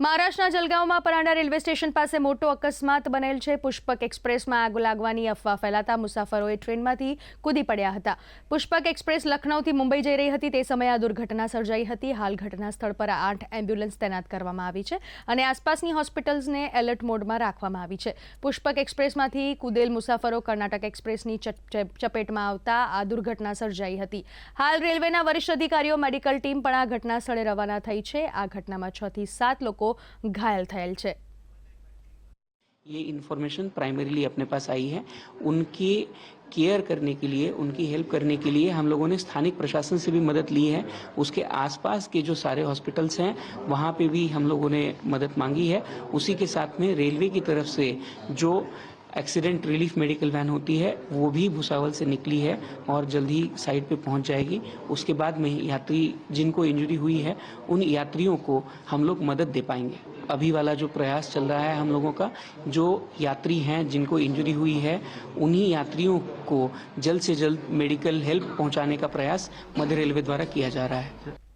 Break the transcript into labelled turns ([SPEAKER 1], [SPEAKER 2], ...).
[SPEAKER 1] મહારાષ્ટ્રના જલગાંવમાં પરાંડા railway station પાસે મોટો અકસ્માત બનેલ છે. પુષ્પક એક્સપ્રેસમાં આગ લાગવાની અફવા ફેલાતા મુસાફરોએ ટ્રેનમાંથી કૂદી પડ્યા હતા. પુષ્પક એક્સપ્રેસ લખનૌથી મુંબઈ જઈ રહી હતી. તે સમયે આ દુર્ઘટના સર્જાઈ હતી. હાલ ઘટના સ્થળ પર આઠ એમ્બ્યુલન્સ તૈનાત કરવામાં આવી છે અને આસપાસની હોસ્પિટલ્સને એલર્ટ મોડમાં રાખવામાં આવી છે. પુષ્પક એક્સપ્રેસમાંથી કુદેલ મુસાફરો કર્ણાટક એક્સપ્રેસની ચપ- ચપ- ચપેટમાં આવતા આ દુર્ઘટના સર્જાઈ હતી. હાલ રેલવેના વરિષ્ઠ અધિકારીઓ, મેડિકલ ટીમ પણ આ ઘટના સ્થળે રવાના થઈ છે. આ ઘટનામાં છ થી સાત લોકો ઘાયલ થયેલ છે
[SPEAKER 2] ये इन्फॉर्मेशन प्राइमरीली अपने पास आई है उनकी केयर करने के लिए उनकी हेल्प करने के लिए हम लोगों ने स्थानिक प्रशासन से भी मदद ली है उसके आसपास के जो सारे हॉस्पिटल्स हैं वहाँ पे भी हम लोगों ने मदद मांगी है उसी के साथ में रेलवे की तरफ से जो एक्सीडेंट रिलीफ मेडिकल वैन होती है, वो भी भुसावल से निकली है और जल्द ही साइट पे पहुँच जाएगी। उसके बाद में यात्री जिनको इंजरी हुई है, उन यात्रियों को हम लोग मदद दे पाएँगे। अभी वाला जो प्रयास चल रहा है हम लोगों का, जो यात्री हैं जिनको इंजरी हुई है, उन्हीं यात्रियों को जल्द से जल्द मेडिकल हेल्प पहुँचाने का प्रयास मध्य रेलवे द्वारा किया जा रहा है।